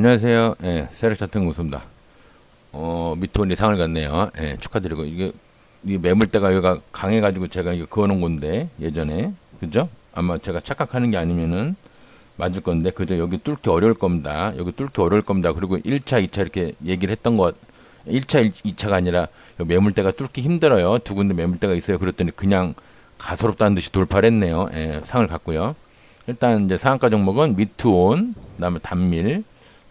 안녕하세요. 예, 세력 차트 우수입니다. 어, 미토니 상을 갔네요. 예, 축하드리고 이게 이 매물대가 여기가 강해가지고 제가 이거 그어놓은 건데 예전에 그죠? 아마 제가 착각하는 게 아니면은 맞을 건데 그죠? 여기 뚫기 어려울 겁니다. 여기 뚫기 어려울 겁니다. 그리고 1차, 2차 이렇게 얘기를 했던 것 1차, 2차가 아니라 매물대가 뚫기 힘들어요. 두 군데 매물대가 있어요. 그랬더니 그냥 가소롭다는 듯이 돌파를 했네요. 예, 상을 갔고요. 일단 이제 상한가 종목은 미투온, 그다음에 단밀,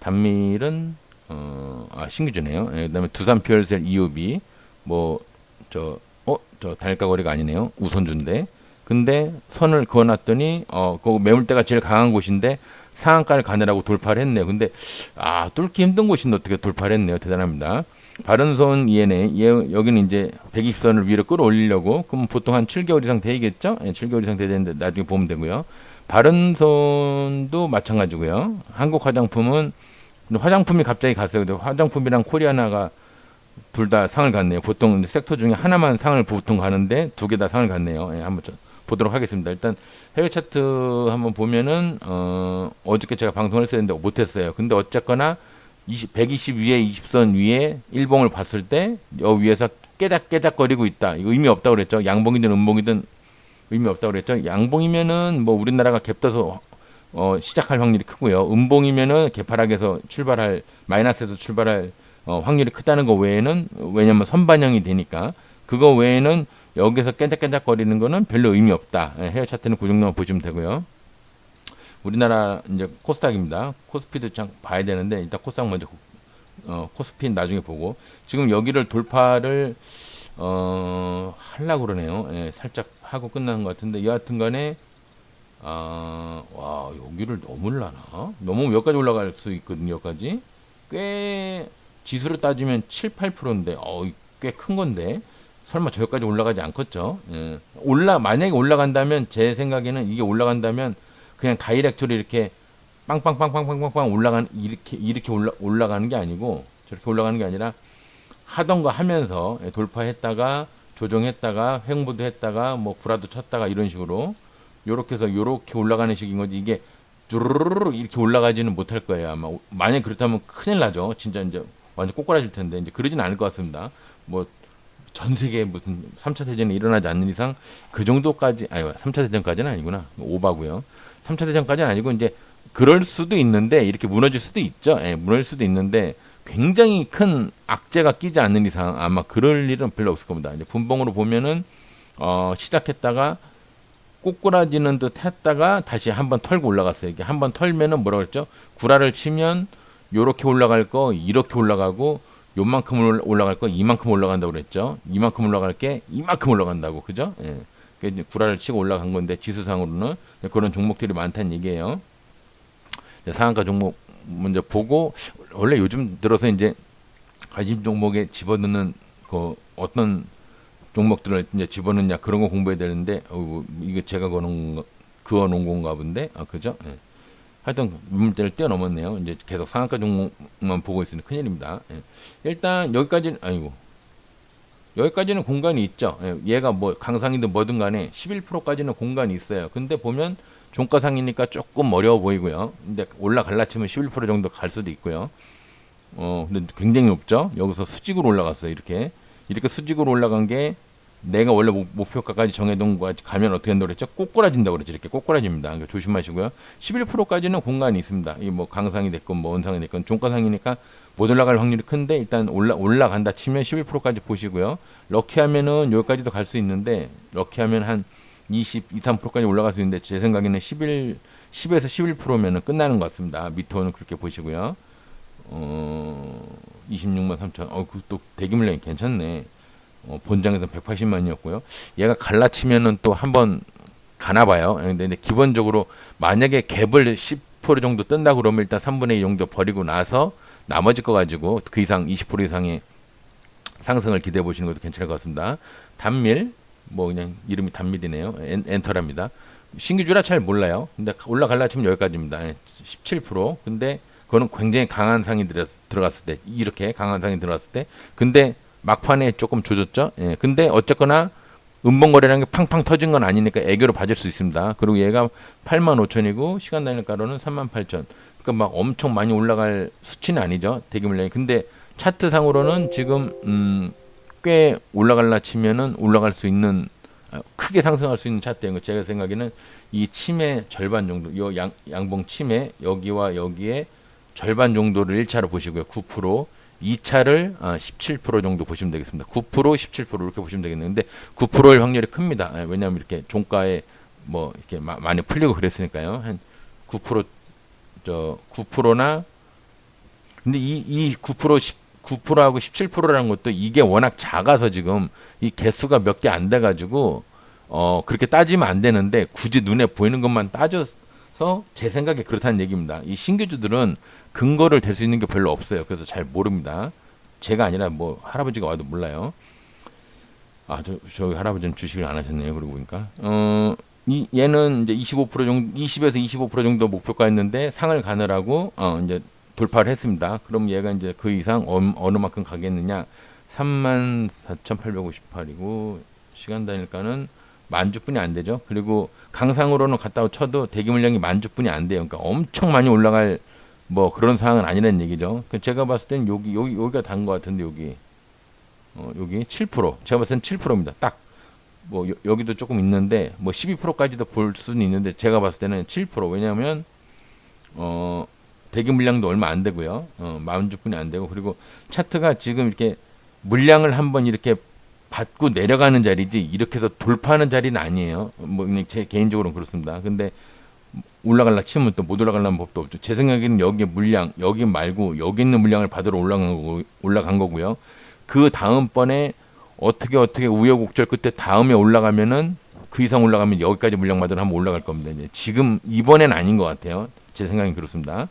단밀은 어, 아, 신규주네요. 예, 그다음에 두산 퓨얼셀 EUB 뭐저 어, 저 단일가 거래가 아니네요. 우선주인데. 근데 선을 그어놨더니 어, 그 매물대가 제일 강한 곳인데 상한가를 가느라고 돌파를 했네요. 근데 아, 뚫기 힘든 곳인데 어떻게 돌파를 했네요. 대단합니다. 바른선 ENA 얘, 여기는 이제 120선을 위로 끌어올리려고 그럼 보통 한 7개월 이상 되겠죠? 예, 7개월 이상 되는데 나중에 보면 되고요. 바른선도 마찬가지고요. 한국 화장품은 화장품이 갑자기 갔어요. 근데 화장품이랑 코리아나가 둘 다 상을 갔네요. 보통 섹터 중에 하나만 상을 보통 가는데 두 개 다 상을 갔네요. 예, 한번 보도록 하겠습니다. 일단 해외 차트 한번 보면은 어, 어저께 제가 방송을 했었는데 못했어요. 근데 어쨌거나 20, 120 위에 20선 위에 일봉을 봤을 때 여 위에서 깨작 깨작거리고 있다. 이거 의미 없다고 그랬죠. 양봉이든 음봉이든 의미 없다고 그랬죠. 양봉이면은 뭐 우리나라가 갭떠서 어, 시작할 확률이 크고요. 음봉이면은 개파락에서 출발할 마이너스에서 출발할 어, 확률이 크다는 거 외에는 왜냐면 선반영이 되니까 그거 외에는 여기서 깨작깨작거리는 거는 별로 의미 없다. 예, 해외 차트는 그 정도만 보시면 되고요. 우리나라 이제 코스닥입니다. 코스피도 참 봐야 되는데 일단 코스닥 먼저 어, 코스피 나중에 보고 지금 여기를 돌파를 어, 하려고 그러네요. 예, 살짝 하고 끝나는 것 같은데 여하튼 간에 아, 와 여기를 넘을라나? 넘으면 여기까지 올라갈 수 있거든요. 여기까지 꽤 지수로 따지면 7, 8%인데 어, 꽤 큰 건데 설마 저기까지 올라가지 않겠죠? 예. 올라 만약에 올라간다면 제 생각에는 이게 올라간다면 그냥 다이렉트로 이렇게 빵빵빵빵빵빵빵 올라간 이렇게 이렇게 올라 올라가는 게 아니고 저렇게 올라가는 게 아니라 하던 거 하면서 예, 돌파했다가 조정했다가 횡보도 했다가 뭐 구라도 쳤다가 이런 식으로 요렇게 해서 요렇게 올라가는 식인 거지. 이게 쭈르르르 이렇게 올라가지는 못할 거예요 아마. 만약 그렇다면 큰일 나죠. 진짜 이제 완전 꼬꾸라질 텐데. 이제 그러진 않을 것 같습니다. 뭐 전 세계 무슨 3차 대전이 일어나지 않는 이상 그 정도까지 아니 3차 대전까지는 아니구나. 오바고요. 3차 대전까지는 아니고 이제 그럴 수도 있는데 이렇게 무너질 수도 있죠. 예, 무너질 수도 있는데 굉장히 큰 악재가 끼지 않는 이상 아마 그럴 일은 별로 없을 겁니다. 이제 분봉으로 보면은 어, 시작했다가 꼬꾸라지는 듯 했다가 다시 한번 털고 올라갔어요. 이게 한번 털면은 뭐라 그랬죠? 구라를 치면 요렇게 올라갈 거 이렇게 올라가고 요만큼 올라갈 거 이만큼 올라간다고 그랬죠. 이만큼 올라갈 게 이만큼 올라간다고 그죠? 예. 그러니까 구라를 치고 올라간 건데 지수상으로는 그런 종목들이 많다는 얘기예요. 상한가 종목 먼저 보고 원래 요즘 들어서 이제 관심 종목에 집어넣는 그 어떤 종목들을 이제 집어넣냐 그런 거 공부해야 되는데 어, 이거 제가 그어놓은 그어놓은 건가 본데 아 그죠? 예. 하여튼 물대를 뛰어넘었네요. 이제 계속 상한가 종목만 보고 있으니 큰일입니다. 예. 일단 여기까지는 아니고 여기까지는 공간이 있죠. 예. 얘가 뭐 강상이든 뭐든 간에 11%까지는 공간이 있어요. 근데 보면 종가상이니까 조금 어려워 보이고요. 근데 올라갈라 치면 11% 정도 갈 수도 있고요. 어, 근데 굉장히 높죠? 여기서 수직으로 올라갔어요. 이렇게. 이렇게 수직으로 올라간 게 내가 원래 목표가까지 정해둔 거까지 가면 어떻게 한다고 그랬죠? 꼬꾸라진다고 그랬죠. 이렇게 꼬꾸라집니다. 그러니까 조심하시고요. 11%까지는 공간이 있습니다. 이 뭐 강상이 됐건 뭐 원상이 됐건 종가상이니까 못 올라갈 확률이 큰데 일단 올라 올라간다 치면 11%까지 보시고요. 럭키하면은 여기까지도 갈 수 있는데 럭키하면 한 20, 2, 3%까지 올라갈 수 있는데 제 생각에는 11, 10에서 11%면은 끝나는 것 같습니다. 미터는 그렇게 보시고요. 어, 26만 3천. 어, 그또 대기 물량이 괜찮네. 어, 본장에서 180만이었고요. 얘가 갈라치면은 또 한 번 가나 봐요. 근데, 근데 기본적으로 만약에 갭을 10% 정도 뜬다 그러면 일단 3분의 2 정도 버리고 나서 나머지 거 가지고 그 이상 20% 이상의 상승을 기대해 보시는 것도 괜찮을 것 같습니다. 단밀 뭐 그냥 이름이 단밀이네요. 엔, 엔터랍니다. 신규주라 잘 몰라요. 근데 올라갈라 치면 여기까지입니다. 17%. 예, 근데 그거는 굉장히 강한 상이 들어갔을 때 이렇게 강한 상이 들어갔을 때 근데 막판에 조금 조졌죠. 예. 근데 어쨌거나 음봉거래라는 게 팡팡 터진 건 아니니까 애교로 봐줄 수 있습니다. 그리고 얘가 8만 5천이고 시간 단위가로는 3만 8천. 그러니까 막 엄청 많이 올라갈 수치는 아니죠. 대기 물량이. 근데 차트 상으로는 지금 음, 꽤 올라갈라 치면은 올라갈 수 있는 아, 크게 상승할 수 있는 차트인 거 제가 생각에는 이 침의 절반 정도 요 양, 양봉 침의 여기와 여기에 절반 정도를 1차로 보시고요. 9% 2차를 아, 17% 정도 보시면 되겠습니다. 9% 17% 이렇게 보시면 되겠는데 9%일 확률이 큽니다. 예, 왜냐하면 이렇게 종가에 뭐 이렇게 마, 많이 풀리고 그랬으니까요. 한 9%저 9%나 근데 이 이9% 10, 9%하고 17%라는 것도 이게 워낙 작아서 지금 이 개수가 몇 개 안 돼 가지고 어 그렇게 따지면 안 되는데 굳이 눈에 보이는 것만 따져 서 제 생각에 그렇다는 얘기입니다. 이 신규주들은 근거를 댈 수 있는 게 별로 없어요. 그래서 잘 모릅니다. 제가 아니라 뭐 할아버지가 와도 몰라요. 아, 저, 저 할아버지는 주식을 안 하셨네요. 그러고 보니까. 어, 이, 얘는 이제 25% 정도, 20에서 25% 정도 목표가 있는데 상을 가느라고, 어, 이제 돌파를 했습니다. 그럼 얘가 이제 그 이상 어느, 어느 만큼 가겠느냐? 34,858이고, 시간 단일가는 만 주뿐이 안 되죠. 그리고 강상으로는 갔다 쳐도 대기 물량이 만 주뿐이 안 돼요. 그러니까 엄청 많이 올라갈 뭐 그런 상황은 아니라는 얘기죠. 그 제가 봤을 땐 여기 여기 여기가 단 것 같은데 여기 어, 여기 7% 제가 봤을 땐 7%입니다. 딱 뭐 여 기도 조금 있는데 뭐 12%까지도 볼 수는 있는데 제가 봤을 때는 7% 왜냐하면 어 대기 물량도 얼마 안 되고요. 어, 만 주뿐이 안 되고 그리고 차트가 지금 이렇게 물량을 한번 이렇게 받고 내려가는 자리지 이렇게 해서 돌파하는 자리는 아니에요. 뭐 그냥 제 개인적으로는 그렇습니다. 근데 올라갈라 치면 또 못 올라가려는 법도 없죠. 제 생각에는 여기 물량 여기 말고 여기 있는 물량을 받으러 올라간 거고 올라간 거고요. 그 다음번에 어떻게 어떻게 우여곡절 끝에 다음에 올라가면은 그 이상 올라가면 여기까지 물량 받으러 한번 올라갈 겁니다. 이제 지금 이번엔 아닌 것 같아요. 제 생각엔 그렇습니다.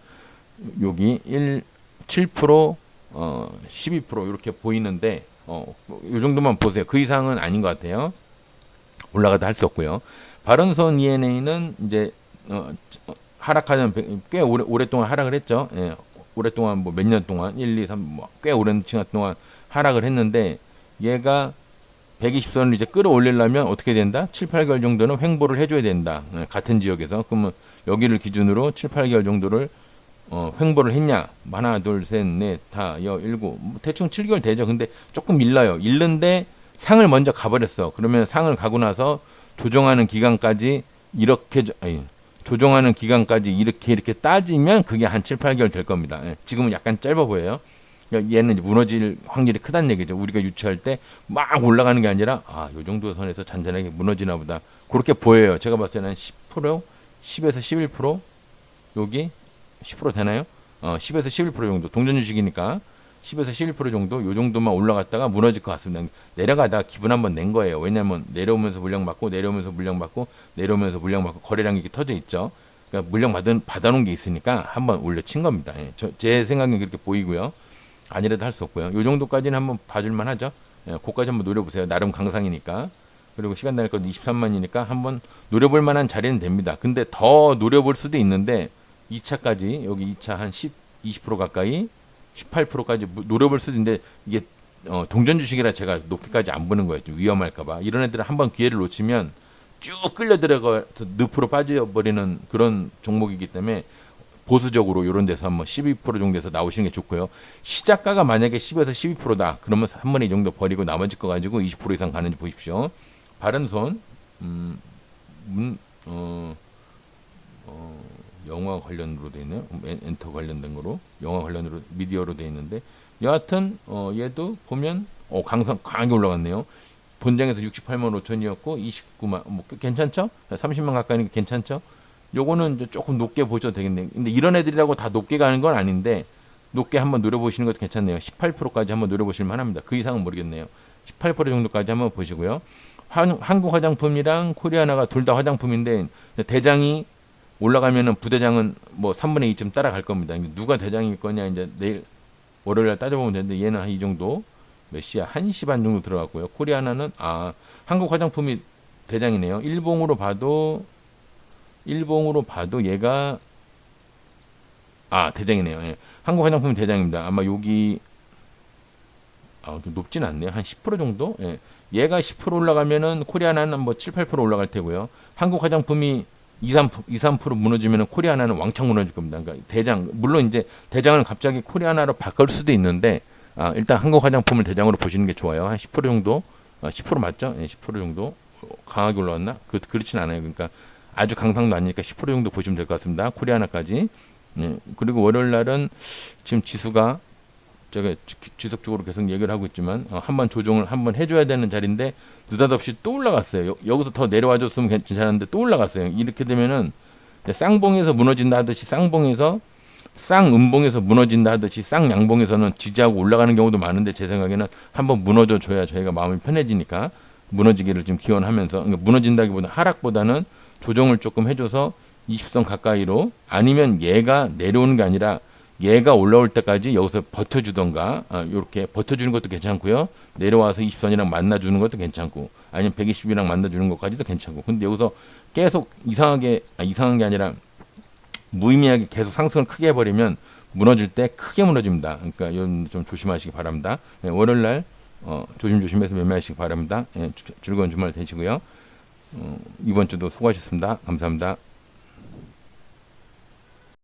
여기 1 7% 어, 12% 이렇게 보이는데 어, 이 정도만 보세요. 그 이상은 아닌 것 같아요. 올라가도 할 수 없고요. 바른선 ENA는 이제 어, 하락하는 꽤 오래, 오랫동안 하락을 했죠. 예, 오랫동안 뭐 몇 년 동안 1, 2, 3, 뭐꽤 오랜 시간 동안 하락을 했는데 얘가 120선을 이제 끌어올리려면 어떻게 된다? 7, 8개월 정도는 횡보를 해줘야 된다. 예, 같은 지역에서. 그러면 여기를 기준으로 7, 8개월 정도를 어, 횡보를 했냐? 하나, 둘, 셋, 넷, 다, 여, 일곱. 뭐 대충 7개월 되죠. 근데 조금 밀려요. 잃는데 상을 먼저 가버렸어. 그러면 상을 가고 나서 조정하는 기간까지 이렇게, 아니, 조정하는 기간까지 이렇게 이렇게 따지면 그게 한 7, 8개월 될 겁니다. 예, 지금은 약간 짧아 보여요. 얘는 무너질 확률이 크다는 얘기죠. 우리가 유추할 때 막 올라가는 게 아니라 아, 요 정도 선에서 잔잔하게 무너지나 보다. 그렇게 보여요. 제가 봤을 때는 10%, 10에서 11% 여기 10% 되나요? 어, 10에서 11% 정도 동전 주식이니까 10에서 11% 정도 요 정도만 올라갔다가 무너질 것 같습니다. 내려가다 기분 한번 낸 거예요. 왜냐면 내려오면서 물량 받고 내려오면서 물량 받고 내려오면서 물량 받고 거래량 이렇게 터져 있죠. 그러니까 물량 받은 받아놓은 게 있으니까 한번 올려친 겁니다. 예, 저, 제 생각엔 그렇게 보이고요. 아니라도 할 수 없고요. 요 정도까지는 한번 봐줄만 하죠. 예, 그까지 한번 노려보세요. 나름 강상이니까. 그리고 시간 날 것도 23만이니까 한번 노려볼 만한 자리는 됩니다. 근데 더 노려볼 수도 있는데 2차까지 여기 2차 한 10, 20% 가까이 18%까지 노려볼 수도 있는데 이게 어, 동전 주식이라 제가 높게까지 안 보는 거예요. 좀 위험할까봐. 이런 애들은 한번 기회를 놓치면 쭉 끌려 들어가 늪으로 빠져버리는 그런 종목이기 때문에 보수적으로 이런 데서 한번 12% 정도에서 나오시는 게 좋고요. 시작가가 만약에 10에서 12%다. 그러면 한 번에 이 정도 버리고 나머지 거 가지고 20% 이상 가는지 보십시오. 바른 손, 음, 문, 어, 어, 영화 관련으로 돼 있네요. 엔터 관련된 거로 영화 관련으로 미디어로 돼 있는데 여하튼 어, 얘도 보면 어, 강상 강하게 올라갔네요. 본장에서 68만 5천이었고 29만 뭐 괜찮죠? 30만 가까이니까 괜찮죠? 요거는 이제 조금 높게 보셔도 되겠네요. 근데 이런 애들이라고 다 높게 가는 건 아닌데 높게 한번 노려보시는 것도 괜찮네요. 18%까지 한번 노려보실 만합니다. 그 이상은 모르겠네요. 18% 정도까지 한번 보시고요. 한, 한국 화장품이랑 코리아나가 둘 다 화장품인데 대장이 올라가면은 부대장은 뭐 3분의 2쯤 따라갈 겁니다. 누가 대장일 거냐 이제 내일 월요일 날 따져보면 되는데 얘는 한 이 정도 몇 시야? 1시 반 정도 들어갔고요. 코리아나는 아 한국 화장품이 대장이네요. 일봉으로 봐도 일봉으로 봐도 얘가 아 대장이네요. 예. 한국 화장품 대장입니다. 아마 여기 아, 높진 않네요. 한 10% 정도? 예. 얘가 10% 올라가면은 코리아나는 뭐 7, 8% 올라갈 테고요. 한국 화장품이 2, 3, 2, 3% 무너지면 코리아나는 왕창 무너질 겁니다. 그러니까 대장 물론 이제 대장을 갑자기 코리아나로 바꿀 수도 있는데 아, 일단 한국 화장품을 대장으로 보시는 게 좋아요. 한 10% 정도, 아, 10% 맞죠? 예, 10% 정도 강하게 올라왔나? 그 그렇진 않아요. 그러니까 아주 강상도 아니니까 10% 정도 보시면 될 것 같습니다. 코리아나까지. 예, 그리고 월요일 날은 지금 지수가 지- 지속적으로 계속 얘기를 하고 있지만 어, 한번 조정을 한번 해줘야 되는 자리인데 느닷없이 또 올라갔어요. 여, 기서더 내려와줬으면 괜찮았는데 또 올라갔어요. 이렇게 되면은 쌍봉에서 무너진다 하듯이 쌍봉에서 쌍음봉에서 무너진다 하듯이 쌍양봉에서는 지지하고 올라가는 경우도 많은데 제 생각에는 한번 무너져 줘야 저희가 마음이 편해지니까 무너지기를 지금 기원하면서 그러니까 무너진다기보다 하락보다는 조정을 조금 해줘서 20선 가까이로 아니면 얘가 내려오는 게 아니라 얘가 올라올 때까지 여기서 버텨주던가 아, 이렇게 버텨주는 것도 괜찮고요 내려와서 20선이랑 만나주는 것도 괜찮고 아니면 120이랑 만나주는 것까지도 괜찮고 근데 여기서 계속 이상하게 아, 이상한 게 아니라 무의미하게 계속 상승을 크게 해버리면 무너질 때 크게 무너집니다. 그러니까 좀 조심하시기 바랍니다. 예, 월요일 날 어, 조심조심해서 매매하시기 바랍니다. 예, 주- 즐거운 주말 되시고요. 어, 이번 주도 수고하셨습니다. 감사합니다.